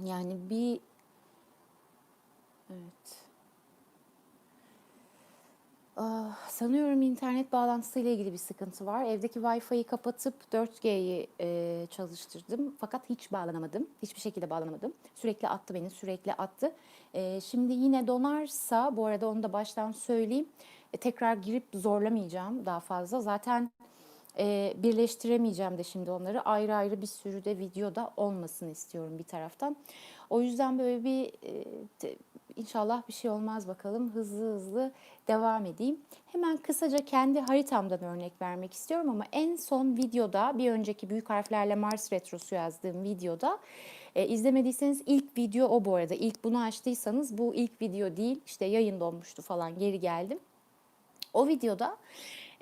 Yani bir evet. Ah, sanıyorum internet bağlantısıyla ilgili bir sıkıntı var. Evdeki Wi-Fi'yi kapatıp 4G'yi e, çalıştırdım. Fakat hiç bağlanamadım. Hiçbir şekilde bağlanamadım. Sürekli attı beni, sürekli attı. E, şimdi yine donarsa, bu arada onu da baştan söyleyeyim. e, tekrar girip zorlamayacağım daha fazla. Zaten e, birleştiremeyeceğim de şimdi onları. Ayrı ayrı bir sürü de videoda olmasını istiyorum bir taraftan. O yüzden böyle bir e, te- inşallah bir şey olmaz bakalım. Hızlı hızlı devam edeyim. Hemen kısaca kendi haritamdan örnek vermek istiyorum ama en son videoda bir önceki büyük harflerle Mars Retrosu yazdığım videoda e, izlemediyseniz ilk video o bu arada. İlk bunu açtıysanız bu ilk video değil. İşte yayın donmuştu falan geri geldim. O videoda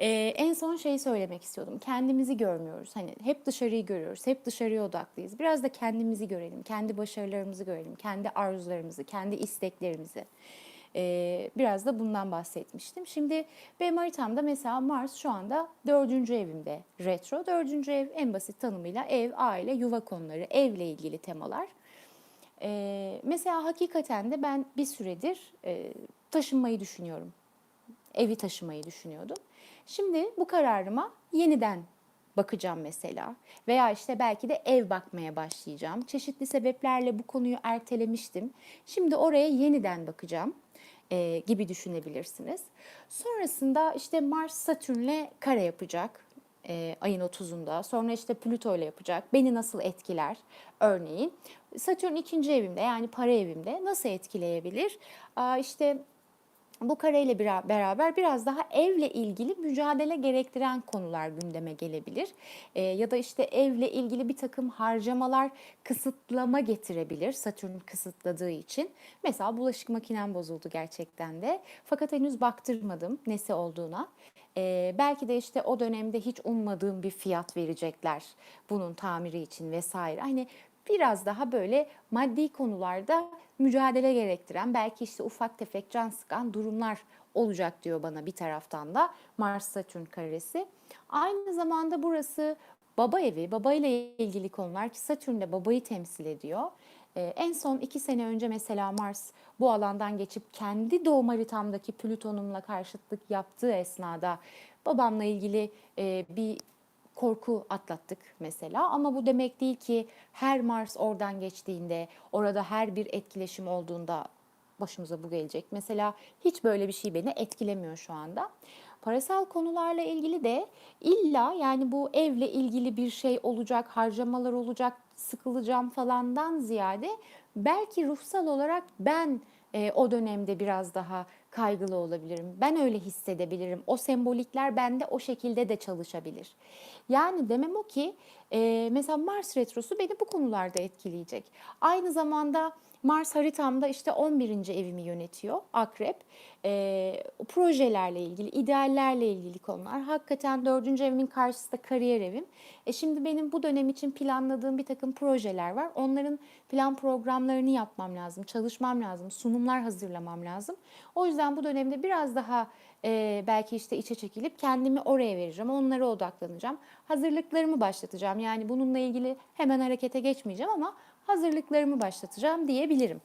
e, en son şeyi söylemek istiyordum. Kendimizi görmüyoruz. Hani hep dışarıyı görüyoruz. Hep dışarıya odaklıyız. Biraz da kendimizi görelim. Kendi başarılarımızı görelim. Kendi arzularımızı, kendi isteklerimizi. E, biraz da bundan bahsetmiştim. Şimdi benim haritamda mesela Mars şu anda dördüncü evimde retro. Dördüncü ev en basit tanımıyla ev, aile, yuva konuları, evle ilgili temalar. E, mesela hakikaten de ben bir süredir e, taşınmayı düşünüyorum evi taşımayı düşünüyordum. Şimdi bu kararıma yeniden bakacağım mesela veya işte belki de ev bakmaya başlayacağım. Çeşitli sebeplerle bu konuyu ertelemiştim. Şimdi oraya yeniden bakacağım e, gibi düşünebilirsiniz. Sonrasında işte Mars Satürn'le kare yapacak e, ayın 30'unda. Sonra işte Plüto ile yapacak. Beni nasıl etkiler? Örneğin Satürn ikinci evimde yani para evimde nasıl etkileyebilir? Aa, işte bu kareyle beraber biraz daha evle ilgili mücadele gerektiren konular gündeme gelebilir. Ee, ya da işte evle ilgili bir takım harcamalar kısıtlama getirebilir Satürn kısıtladığı için. Mesela bulaşık makinem bozuldu gerçekten de. Fakat henüz baktırmadım nesi olduğuna. Ee, belki de işte o dönemde hiç ummadığım bir fiyat verecekler bunun tamiri için vesaire. Hani biraz daha böyle maddi konularda mücadele gerektiren belki işte ufak tefek can sıkan durumlar olacak diyor bana bir taraftan da Mars Satürn karesi. Aynı zamanda burası baba evi, babayla ilgili konular ki Satürn de babayı temsil ediyor. Ee, en son iki sene önce mesela Mars bu alandan geçip kendi doğum haritamdaki Plüton'umla karşıtlık yaptığı esnada babamla ilgili e, bir korku atlattık mesela ama bu demek değil ki her Mars oradan geçtiğinde, orada her bir etkileşim olduğunda başımıza bu gelecek. Mesela hiç böyle bir şey beni etkilemiyor şu anda. Parasal konularla ilgili de illa yani bu evle ilgili bir şey olacak, harcamalar olacak, sıkılacağım falandan ziyade belki ruhsal olarak ben e, o dönemde biraz daha kaygılı olabilirim. Ben öyle hissedebilirim. O sembolikler bende o şekilde de çalışabilir. Yani demem o ki e, mesela Mars retrosu beni bu konularda etkileyecek. Aynı zamanda Mars haritamda işte 11. evimi yönetiyor Akrep. E, projelerle ilgili, ideallerle ilgili konular. Hakikaten 4. evimin karşısında kariyer evim. E şimdi benim bu dönem için planladığım bir takım projeler var. Onların plan programlarını yapmam lazım, çalışmam lazım, sunumlar hazırlamam lazım. O yüzden bu dönemde biraz daha e, belki işte içe çekilip kendimi oraya vereceğim, onlara odaklanacağım. Hazırlıklarımı başlatacağım. Yani bununla ilgili hemen harekete geçmeyeceğim ama hazırlıklarımı başlatacağım diyebilirim.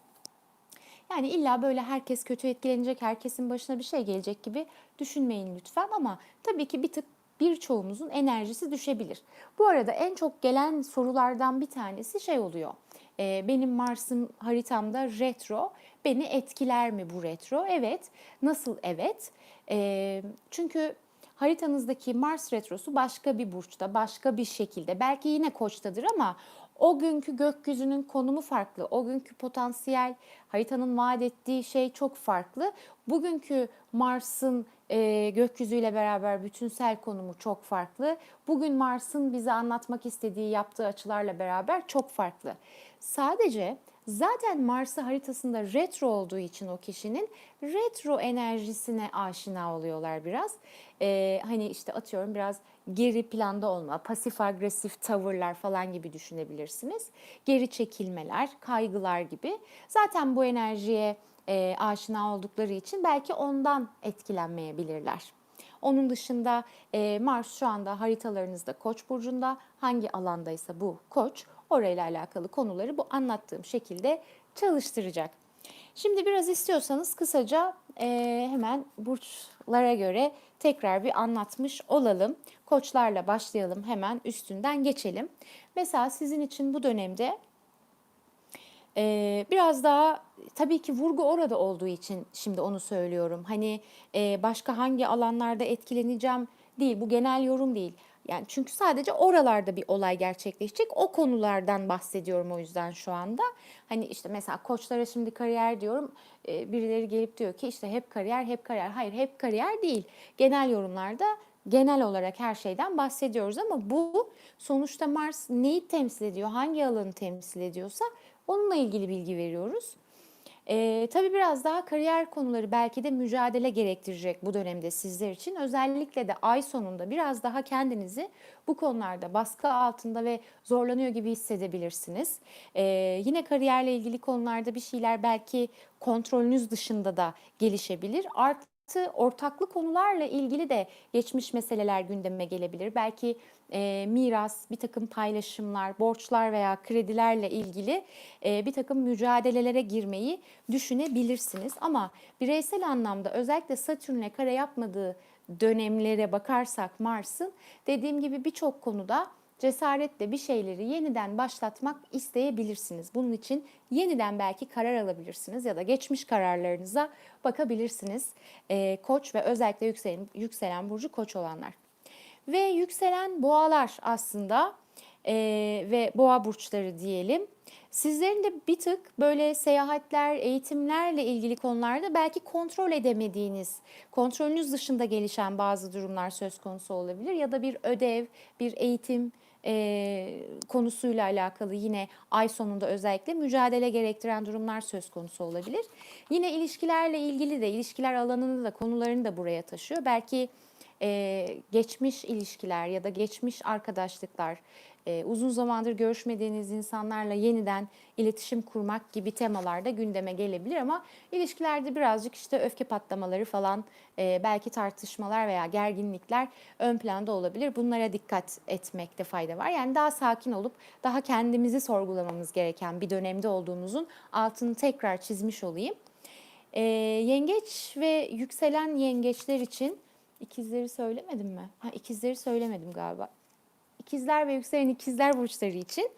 Yani illa böyle herkes kötü etkilenecek, herkesin başına bir şey gelecek gibi düşünmeyin lütfen ama tabii ki bir tık birçoğumuzun enerjisi düşebilir. Bu arada en çok gelen sorulardan bir tanesi şey oluyor. Ee, benim Mars'ım haritamda retro. Beni etkiler mi bu retro? Evet. Nasıl evet? Ee, çünkü haritanızdaki Mars retrosu başka bir burçta, başka bir şekilde. Belki yine koçtadır ama o günkü gökyüzünün konumu farklı. O günkü potansiyel haritanın vaat ettiği şey çok farklı. Bugünkü Mars'ın e, gökyüzüyle beraber bütünsel konumu çok farklı. Bugün Mars'ın bize anlatmak istediği yaptığı açılarla beraber çok farklı. Sadece zaten Mars'ı haritasında retro olduğu için o kişinin retro enerjisine aşina oluyorlar biraz. Ee, hani işte atıyorum biraz geri planda olma, pasif agresif tavırlar falan gibi düşünebilirsiniz. Geri çekilmeler, kaygılar gibi. Zaten bu enerjiye e, aşina oldukları için belki ondan etkilenmeyebilirler. Onun dışında e, Mars şu anda haritalarınızda Koç burcunda hangi alandaysa bu Koç orayla alakalı konuları bu anlattığım şekilde çalıştıracak. Şimdi biraz istiyorsanız kısaca eee, hemen burçlara göre tekrar bir anlatmış olalım. Koçlarla başlayalım hemen üstünden geçelim. Mesela sizin için bu dönemde ee, biraz daha tabii ki vurgu orada olduğu için şimdi onu söylüyorum. Hani e, başka hangi alanlarda etkileneceğim değil, bu genel yorum değil. Yani çünkü sadece oralarda bir olay gerçekleşecek. O konulardan bahsediyorum o yüzden şu anda. Hani işte mesela koçlara şimdi kariyer diyorum. Ee, birileri gelip diyor ki işte hep kariyer, hep kariyer. Hayır, hep kariyer değil. Genel yorumlarda genel olarak her şeyden bahsediyoruz ama bu sonuçta Mars neyi temsil ediyor, hangi alanı temsil ediyorsa onunla ilgili bilgi veriyoruz. Ee, tabii biraz daha kariyer konuları belki de mücadele gerektirecek bu dönemde sizler için. Özellikle de ay sonunda biraz daha kendinizi bu konularda baskı altında ve zorlanıyor gibi hissedebilirsiniz. Ee, yine kariyerle ilgili konularda bir şeyler belki kontrolünüz dışında da gelişebilir. Artı ortaklı konularla ilgili de geçmiş meseleler gündeme gelebilir. Belki e, miras, bir takım paylaşımlar, borçlar veya kredilerle ilgili e, bir takım mücadelelere girmeyi düşünebilirsiniz. Ama bireysel anlamda özellikle Satürn'e kare yapmadığı dönemlere bakarsak Mars'ın dediğim gibi birçok konuda cesaretle bir şeyleri yeniden başlatmak isteyebilirsiniz. Bunun için yeniden belki karar alabilirsiniz ya da geçmiş kararlarınıza bakabilirsiniz. Ee, koç ve özellikle yükselen, yükselen burcu koç olanlar. Ve yükselen boğalar aslında ee, ve boğa burçları diyelim. Sizlerin de bir tık böyle seyahatler, eğitimlerle ilgili konularda belki kontrol edemediğiniz, kontrolünüz dışında gelişen bazı durumlar söz konusu olabilir. Ya da bir ödev, bir eğitim e, konusuyla alakalı yine ay sonunda özellikle mücadele gerektiren durumlar söz konusu olabilir. Yine ilişkilerle ilgili de, ilişkiler alanını da konularını da buraya taşıyor. Belki e, geçmiş ilişkiler ya da geçmiş arkadaşlıklar, e, uzun zamandır görüşmediğiniz insanlarla yeniden iletişim kurmak gibi temalar da gündeme gelebilir ama ilişkilerde birazcık işte öfke patlamaları falan e, belki tartışmalar veya gerginlikler ön planda olabilir. Bunlara dikkat etmekte fayda var. Yani daha sakin olup daha kendimizi sorgulamamız gereken bir dönemde olduğumuzun altını tekrar çizmiş olayım. E, yengeç ve yükselen yengeçler için ikizleri söylemedim mi? Ha, ikizleri söylemedim galiba. İkizler ve yükselen ikizler burçları için.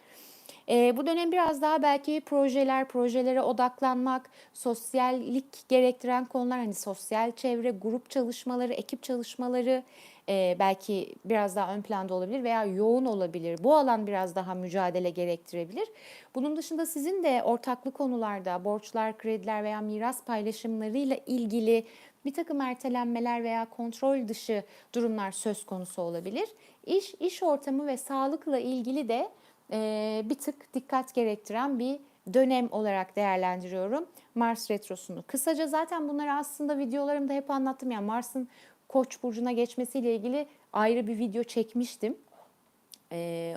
E, bu dönem biraz daha belki projeler, projelere odaklanmak, sosyallik gerektiren konular hani sosyal çevre, grup çalışmaları, ekip çalışmaları e, belki biraz daha ön planda olabilir veya yoğun olabilir. Bu alan biraz daha mücadele gerektirebilir. Bunun dışında sizin de ortaklı konularda borçlar, krediler veya miras paylaşımlarıyla ilgili bir takım ertelenmeler veya kontrol dışı durumlar söz konusu olabilir. İş, iş ortamı ve sağlıkla ilgili de e, bir tık dikkat gerektiren bir dönem olarak değerlendiriyorum Mars retrosunu. Kısaca zaten bunları aslında videolarımda hep anlattım. Yani Mars'ın Koç burcuna geçmesiyle ilgili ayrı bir video çekmiştim. Ee,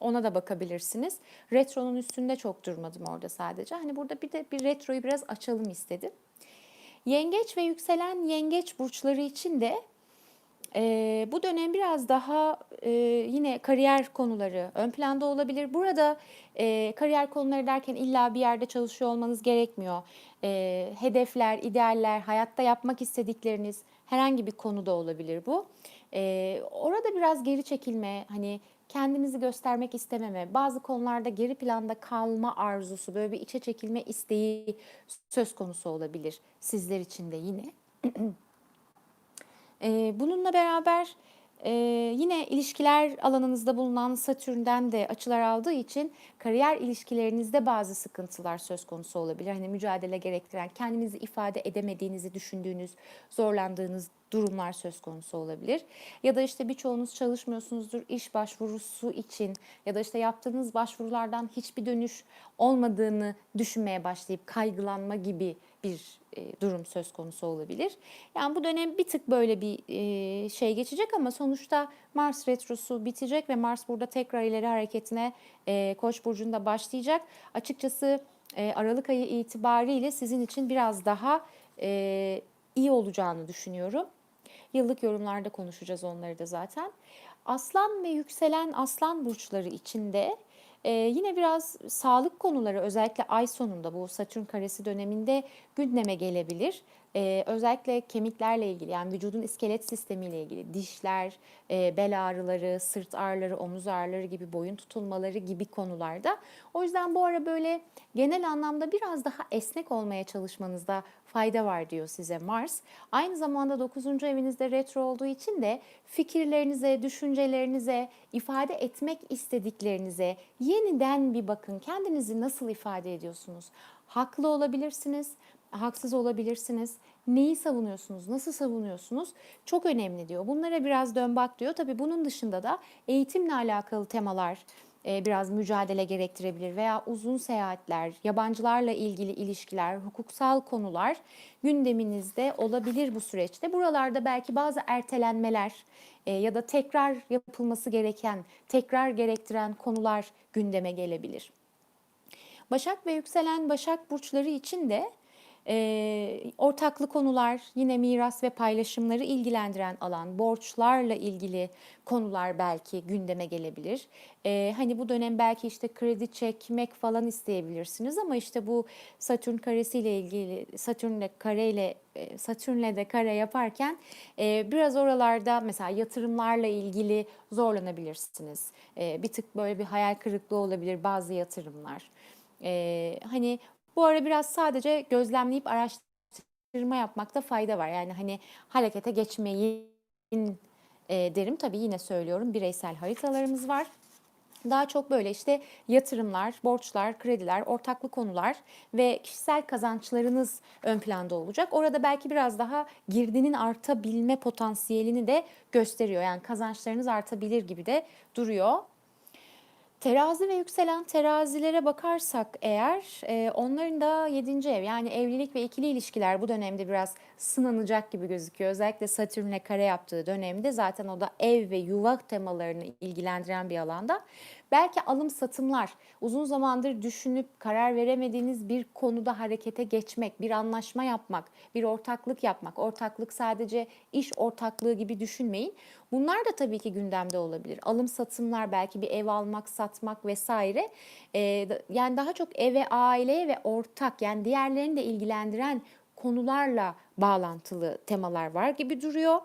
ona da bakabilirsiniz. Retronun üstünde çok durmadım orada sadece. Hani burada bir de bir retroyu biraz açalım istedim. Yengeç ve yükselen yengeç burçları için de e, bu dönem biraz daha e, yine kariyer konuları ön planda olabilir. Burada e, kariyer konuları derken illa bir yerde çalışıyor olmanız gerekmiyor. E, hedefler, idealler, hayatta yapmak istedikleriniz herhangi bir konuda olabilir bu. E, orada biraz geri çekilme, hani kendinizi göstermek istememe, bazı konularda geri planda kalma arzusu, böyle bir içe çekilme isteği söz konusu olabilir sizler için de yine. Ee, bununla beraber e, yine ilişkiler alanınızda bulunan Satürn'den de açılar aldığı için kariyer ilişkilerinizde bazı sıkıntılar söz konusu olabilir. Hani mücadele gerektiren, kendinizi ifade edemediğinizi düşündüğünüz, zorlandığınız durumlar söz konusu olabilir. Ya da işte birçoğunuz çalışmıyorsunuzdur iş başvurusu için ya da işte yaptığınız başvurulardan hiçbir dönüş olmadığını düşünmeye başlayıp kaygılanma gibi bir e, durum söz konusu olabilir. Yani bu dönem bir tık böyle bir e, şey geçecek ama sonuçta Mars retrosu bitecek ve Mars burada tekrar ileri hareketine e, Koç burcunda başlayacak. Açıkçası e, Aralık ayı itibariyle sizin için biraz daha e, iyi olacağını düşünüyorum. Yıllık yorumlarda konuşacağız onları da zaten. Aslan ve yükselen aslan burçları içinde Ee, yine biraz sağlık konuları özellikle ay sonunda bu Satürn karesi döneminde gündeme gelebilir. Ee, özellikle kemiklerle ilgili yani vücudun iskelet sistemiyle ilgili dişler, e, bel ağrıları, sırt ağrıları, omuz ağrıları gibi boyun tutulmaları gibi konularda. O yüzden bu ara böyle genel anlamda biraz daha esnek olmaya çalışmanızda fayda var diyor size Mars. Aynı zamanda 9. evinizde retro olduğu için de fikirlerinize, düşüncelerinize, ifade etmek istediklerinize yeniden bir bakın. Kendinizi nasıl ifade ediyorsunuz? Haklı olabilirsiniz, haksız olabilirsiniz. Neyi savunuyorsunuz, nasıl savunuyorsunuz? Çok önemli diyor. Bunlara biraz dön bak diyor. Tabii bunun dışında da eğitimle alakalı temalar, e, biraz mücadele gerektirebilir veya uzun seyahatler, yabancılarla ilgili ilişkiler, hukuksal konular gündeminizde olabilir bu süreçte. Buralarda belki bazı ertelenmeler e, ya da tekrar yapılması gereken, tekrar gerektiren konular gündeme gelebilir. Başak ve yükselen Başak burçları için de e, ortaklı konular, yine miras ve paylaşımları ilgilendiren alan, borçlarla ilgili konular belki gündeme gelebilir. E, hani bu dönem belki işte kredi çekmek falan isteyebilirsiniz ama işte bu Satürn karesiyle ilgili, Satürn'le kareyle Satürn'le de kare yaparken e, biraz oralarda mesela yatırımlarla ilgili zorlanabilirsiniz. E, bir tık böyle bir hayal kırıklığı olabilir bazı yatırımlar. E, hani bu ara biraz sadece gözlemleyip araştırma yapmakta fayda var. Yani hani harekete geçmeyin e, derim. Tabii yine söylüyorum bireysel haritalarımız var. Daha çok böyle işte yatırımlar, borçlar, krediler, ortaklı konular ve kişisel kazançlarınız ön planda olacak. Orada belki biraz daha girdinin artabilme potansiyelini de gösteriyor. Yani kazançlarınız artabilir gibi de duruyor. Terazi ve yükselen terazilere bakarsak eğer e, onların da 7. ev yani evlilik ve ikili ilişkiler bu dönemde biraz sınanacak gibi gözüküyor. Özellikle Satürn'le kare yaptığı dönemde zaten o da ev ve yuva temalarını ilgilendiren bir alanda. Belki alım satımlar, uzun zamandır düşünüp karar veremediğiniz bir konuda harekete geçmek, bir anlaşma yapmak, bir ortaklık yapmak. Ortaklık sadece iş ortaklığı gibi düşünmeyin. Bunlar da tabii ki gündemde olabilir. Alım satımlar, belki bir ev almak, satmak vesaire. Ee, yani daha çok eve, aileye ve ortak yani diğerlerini de ilgilendiren konularla bağlantılı temalar var gibi duruyor.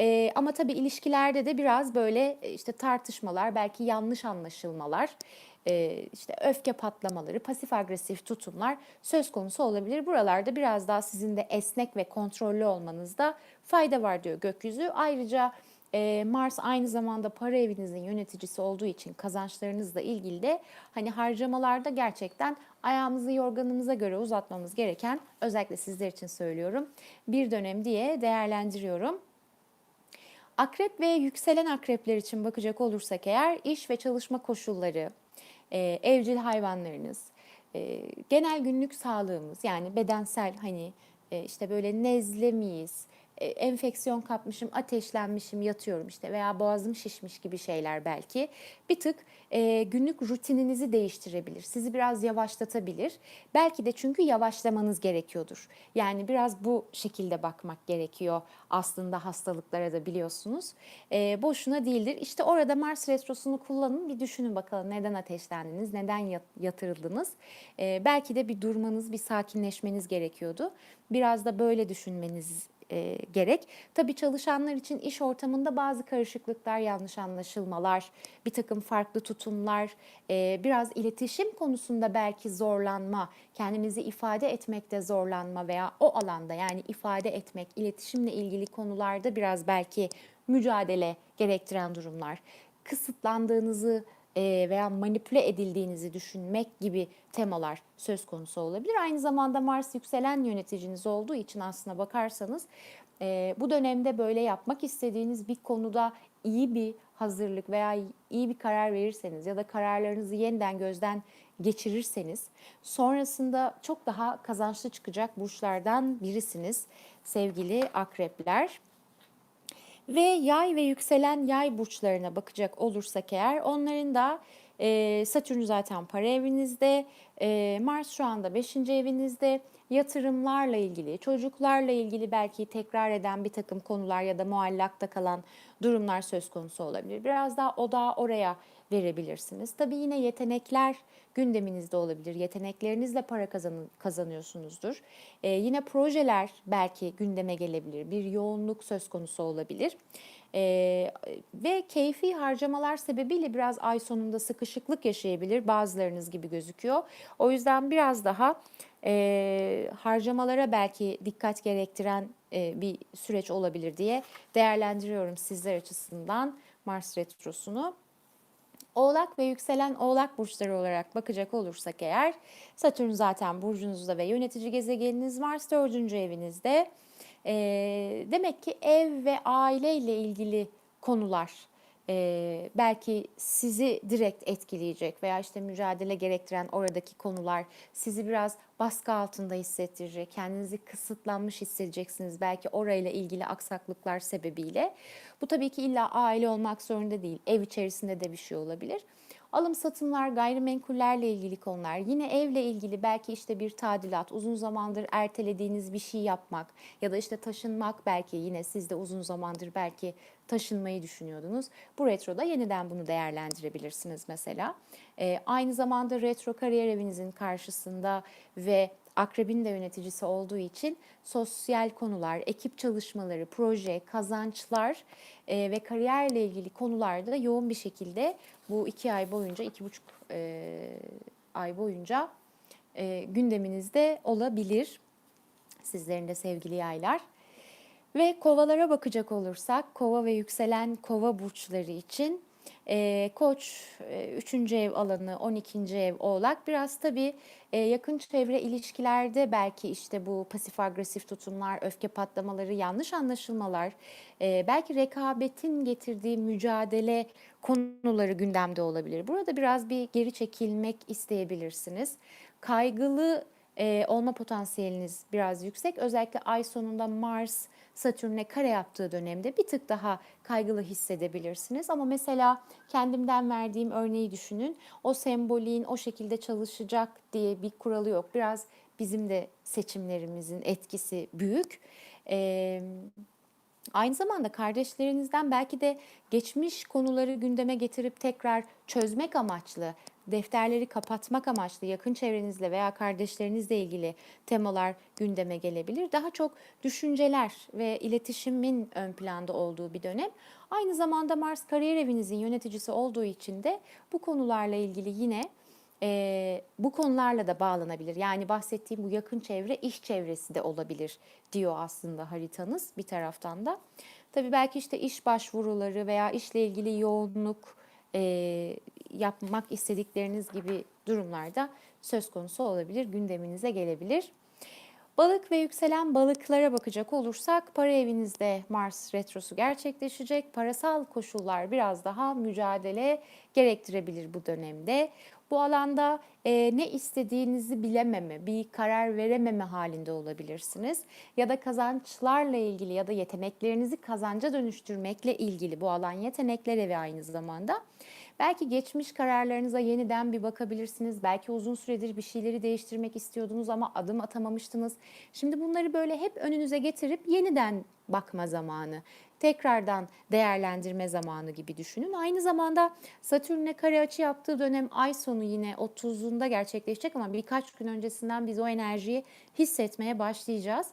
E, ama tabii ilişkilerde de biraz böyle e, işte tartışmalar, belki yanlış anlaşılmalar, e, işte öfke patlamaları, pasif agresif tutumlar söz konusu olabilir. Buralarda biraz daha sizin de esnek ve kontrollü olmanızda fayda var diyor gökyüzü. Ayrıca e, Mars aynı zamanda para evinizin yöneticisi olduğu için kazançlarınızla ilgili de hani harcamalarda gerçekten ayağımızı yorganımıza göre uzatmamız gereken özellikle sizler için söylüyorum bir dönem diye değerlendiriyorum. Akrep ve yükselen akrepler için bakacak olursak eğer iş ve çalışma koşulları, e, evcil hayvanlarınız, e, genel günlük sağlığımız yani bedensel hani e, işte böyle nezle miyiz, enfeksiyon kapmışım, ateşlenmişim, yatıyorum işte veya boğazım şişmiş gibi şeyler belki bir tık e, günlük rutininizi değiştirebilir. Sizi biraz yavaşlatabilir. Belki de çünkü yavaşlamanız gerekiyordur. Yani biraz bu şekilde bakmak gerekiyor aslında hastalıklara da biliyorsunuz. E, boşuna değildir. İşte orada Mars Retrosu'nu kullanın bir düşünün bakalım neden ateşlendiniz, neden yatırıldınız. E, belki de bir durmanız, bir sakinleşmeniz gerekiyordu. Biraz da böyle düşünmeniz e, gerek. Tabii çalışanlar için iş ortamında bazı karışıklıklar, yanlış anlaşılmalar, bir takım farklı tutumlar, e, biraz iletişim konusunda belki zorlanma, kendinizi ifade etmekte zorlanma veya o alanda yani ifade etmek, iletişimle ilgili konularda biraz belki mücadele gerektiren durumlar, kısıtlandığınızı veya manipüle edildiğinizi düşünmek gibi temalar söz konusu olabilir. Aynı zamanda Mars yükselen yöneticiniz olduğu için aslına bakarsanız bu dönemde böyle yapmak istediğiniz bir konuda iyi bir hazırlık veya iyi bir karar verirseniz ya da kararlarınızı yeniden gözden geçirirseniz sonrasında çok daha kazançlı çıkacak burçlardan birisiniz sevgili akrepler. Ve yay ve yükselen yay burçlarına bakacak olursak eğer onların da e, Satürn zaten para evinizde, e, Mars şu anda 5. evinizde yatırımlarla ilgili, çocuklarla ilgili belki tekrar eden bir takım konular ya da muallakta kalan durumlar söz konusu olabilir. Biraz daha odağı oraya verebilirsiniz. Tabii yine yetenekler gündeminizde olabilir. Yeteneklerinizle para kazanın, kazanıyorsunuzdur. Ee, yine projeler belki gündeme gelebilir. Bir yoğunluk söz konusu olabilir. Ee, ve keyfi harcamalar sebebiyle biraz ay sonunda sıkışıklık yaşayabilir bazılarınız gibi gözüküyor. O yüzden biraz daha e, harcamalara belki dikkat gerektiren e, bir süreç olabilir diye değerlendiriyorum sizler açısından Mars Retrosu'nu. Oğlak ve yükselen oğlak burçları olarak bakacak olursak eğer Satürn zaten burcunuzda ve yönetici gezegeniniz Mars dördüncü evinizde. Ee, demek ki ev ve aile ile ilgili konular e, belki sizi direkt etkileyecek veya işte mücadele gerektiren oradaki konular sizi biraz baskı altında hissettirecek, kendinizi kısıtlanmış hissedeceksiniz belki orayla ilgili aksaklıklar sebebiyle. Bu tabii ki illa aile olmak zorunda değil, ev içerisinde de bir şey olabilir. Alım satımlar, gayrimenkullerle ilgili konular, yine evle ilgili belki işte bir tadilat, uzun zamandır ertelediğiniz bir şey yapmak ya da işte taşınmak belki yine siz de uzun zamandır belki taşınmayı düşünüyordunuz. Bu retroda yeniden bunu değerlendirebilirsiniz mesela. Ee, aynı zamanda retro kariyer evinizin karşısında ve akrebin de yöneticisi olduğu için sosyal konular, ekip çalışmaları, proje, kazançlar e, ve kariyerle ilgili konularda yoğun bir şekilde bu iki ay boyunca, iki buçuk e, ay boyunca e, gündeminizde olabilir. Sizlerin de sevgili yaylar. Ve kovalara bakacak olursak, kova ve yükselen kova burçları için e, Koç e, 3. ev alanı, 12. ev Oğlak biraz tabii e, yakın çevre ilişkilerde belki işte bu pasif agresif tutumlar, öfke patlamaları, yanlış anlaşılmalar, e, belki rekabetin getirdiği mücadele konuları gündemde olabilir. Burada biraz bir geri çekilmek isteyebilirsiniz. Kaygılı e, olma potansiyeliniz biraz yüksek. Özellikle ay sonunda Mars, Satürn'e kare yaptığı dönemde bir tık daha kaygılı hissedebilirsiniz. Ama mesela kendimden verdiğim örneği düşünün. O sembolin o şekilde çalışacak diye bir kuralı yok. Biraz bizim de seçimlerimizin etkisi büyük. Ee, Aynı zamanda kardeşlerinizden belki de geçmiş konuları gündeme getirip tekrar çözmek amaçlı, defterleri kapatmak amaçlı yakın çevrenizle veya kardeşlerinizle ilgili temalar gündeme gelebilir. Daha çok düşünceler ve iletişimin ön planda olduğu bir dönem. Aynı zamanda Mars kariyer evinizin yöneticisi olduğu için de bu konularla ilgili yine e, bu konularla da bağlanabilir. Yani bahsettiğim bu yakın çevre iş çevresi de olabilir diyor aslında haritanız bir taraftan da. Tabii belki işte iş başvuruları veya işle ilgili yoğunluk e, yapmak istedikleriniz gibi durumlarda söz konusu olabilir, gündeminize gelebilir. Balık ve yükselen balıklara bakacak olursak para evinizde Mars retrosu gerçekleşecek. Parasal koşullar biraz daha mücadele gerektirebilir bu dönemde. Bu alanda e, ne istediğinizi bilememe, bir karar verememe halinde olabilirsiniz. Ya da kazançlarla ilgili ya da yeteneklerinizi kazanca dönüştürmekle ilgili bu alan yeteneklere ve aynı zamanda. Belki geçmiş kararlarınıza yeniden bir bakabilirsiniz. Belki uzun süredir bir şeyleri değiştirmek istiyordunuz ama adım atamamıştınız. Şimdi bunları böyle hep önünüze getirip yeniden bakma zamanı, tekrardan değerlendirme zamanı gibi düşünün. Aynı zamanda Satürn'e kare açı yaptığı dönem ay sonu yine 30'unda gerçekleşecek ama birkaç gün öncesinden biz o enerjiyi hissetmeye başlayacağız.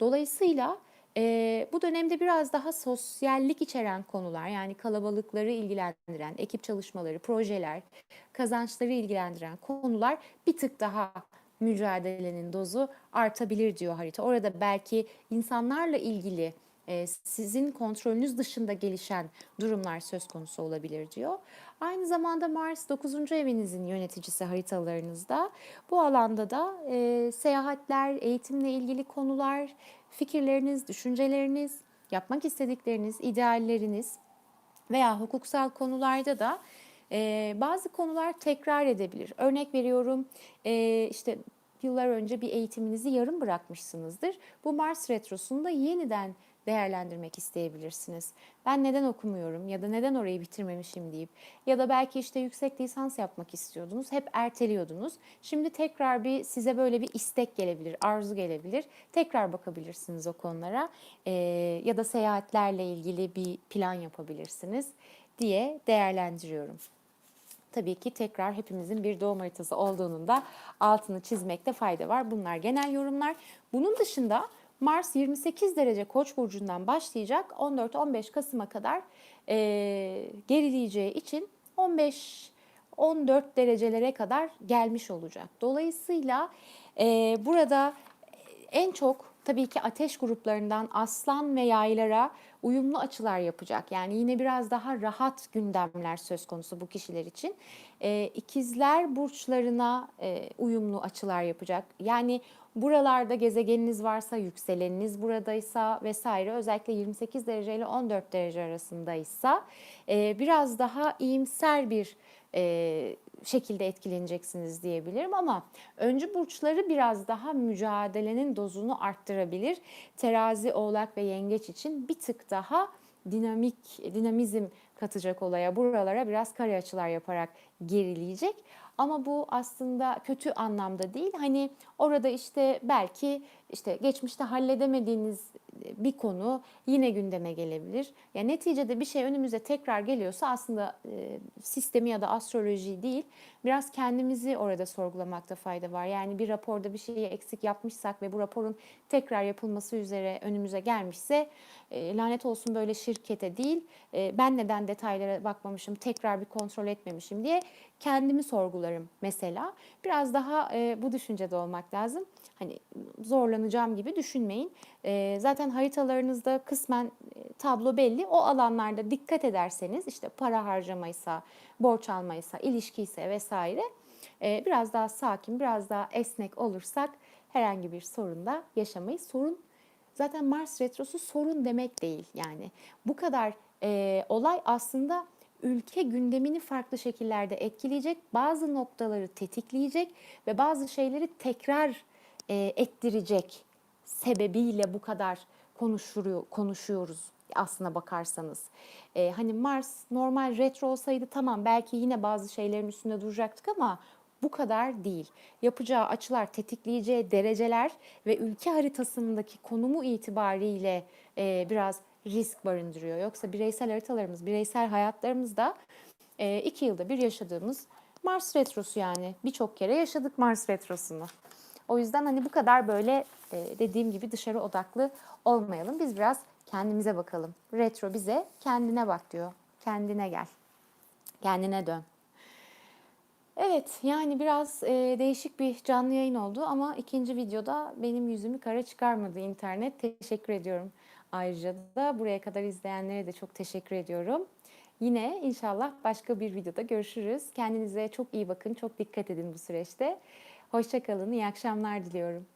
Dolayısıyla e, bu dönemde biraz daha sosyallik içeren konular yani kalabalıkları ilgilendiren, ekip çalışmaları, projeler, kazançları ilgilendiren konular bir tık daha mücadelenin dozu artabilir diyor harita. Orada belki insanlarla ilgili e, sizin kontrolünüz dışında gelişen durumlar söz konusu olabilir diyor. Aynı zamanda Mars 9. evinizin yöneticisi haritalarınızda. Bu alanda da e, seyahatler, eğitimle ilgili konular, fikirleriniz, düşünceleriniz, yapmak istedikleriniz, idealleriniz veya hukuksal konularda da e, bazı konular tekrar edebilir. Örnek veriyorum e, işte yıllar önce bir eğitiminizi yarım bırakmışsınızdır. Bu Mars retrosunda yeniden değerlendirmek isteyebilirsiniz. Ben neden okumuyorum ya da neden orayı bitirmemişim deyip ya da belki işte yüksek lisans yapmak istiyordunuz, hep erteliyordunuz. Şimdi tekrar bir size böyle bir istek gelebilir, arzu gelebilir. Tekrar bakabilirsiniz o konulara ee, ya da seyahatlerle ilgili bir plan yapabilirsiniz diye değerlendiriyorum. tabii ki tekrar hepimizin bir doğum haritası olduğunun da altını çizmekte fayda var. Bunlar genel yorumlar. Bunun dışında Mars 28 derece Koç burcundan başlayacak 14-15 Kasım'a kadar e, gerileyeceği için 15 14 derecelere kadar gelmiş olacak. Dolayısıyla e, burada en çok tabii ki ateş gruplarından aslan ve yaylara uyumlu açılar yapacak. Yani yine biraz daha rahat gündemler söz konusu bu kişiler için. E, ikizler burçlarına e, uyumlu açılar yapacak. Yani buralarda gezegeniniz varsa, yükseleniniz buradaysa vesaire özellikle 28 derece ile 14 derece arasındaysa e, biraz daha iyimser bir e, şekilde etkileneceksiniz diyebilirim ama öncü burçları biraz daha mücadelenin dozunu arttırabilir. Terazi, Oğlak ve Yengeç için bir tık daha dinamik, dinamizm katacak olaya, buralara biraz kare açılar yaparak gerileyecek. Ama bu aslında kötü anlamda değil. Hani orada işte belki işte geçmişte halledemediğiniz bir konu yine gündeme gelebilir. Yani neticede bir şey önümüze tekrar geliyorsa aslında e, sistemi ya da astroloji değil, biraz kendimizi orada sorgulamakta fayda var. Yani bir raporda bir şeyi eksik yapmışsak ve bu raporun tekrar yapılması üzere önümüze gelmişse e, lanet olsun böyle şirkete değil, e, ben neden detaylara bakmamışım, tekrar bir kontrol etmemişim diye kendimi sorgularım mesela. Biraz daha e, bu düşüncede olmak lazım. Hani zorlanacağım gibi düşünmeyin. E, zaten haritalarınızda kısmen e, tablo belli. O alanlarda dikkat ederseniz işte para harcamaysa, borç almaysa, ilişkiyse vesaire e, biraz daha sakin, biraz daha esnek olursak herhangi bir sorun da yaşamayız. Sorun zaten Mars retrosu sorun demek değil yani. Bu kadar e, olay aslında ülke gündemini farklı şekillerde etkileyecek, bazı noktaları tetikleyecek ve bazı şeyleri tekrar e, ettirecek sebebiyle bu kadar konuşuyor, konuşuyoruz aslına bakarsanız. E, hani Mars normal retro olsaydı tamam belki yine bazı şeylerin üstünde duracaktık ama bu kadar değil. Yapacağı açılar, tetikleyeceği dereceler ve ülke haritasındaki konumu itibariyle e, biraz risk barındırıyor. Yoksa bireysel haritalarımız, bireysel hayatlarımızda e, iki yılda bir yaşadığımız Mars retrosu yani. Birçok kere yaşadık Mars retrosunu. O yüzden hani bu kadar böyle e, dediğim gibi dışarı odaklı olmayalım. Biz biraz kendimize bakalım. Retro bize kendine bak diyor. Kendine gel. Kendine dön. Evet yani biraz e, değişik bir canlı yayın oldu ama ikinci videoda benim yüzümü kara çıkarmadı internet. Teşekkür ediyorum. Ayrıca da buraya kadar izleyenlere de çok teşekkür ediyorum. Yine inşallah başka bir videoda görüşürüz. Kendinize çok iyi bakın, çok dikkat edin bu süreçte. Hoşçakalın, iyi akşamlar diliyorum.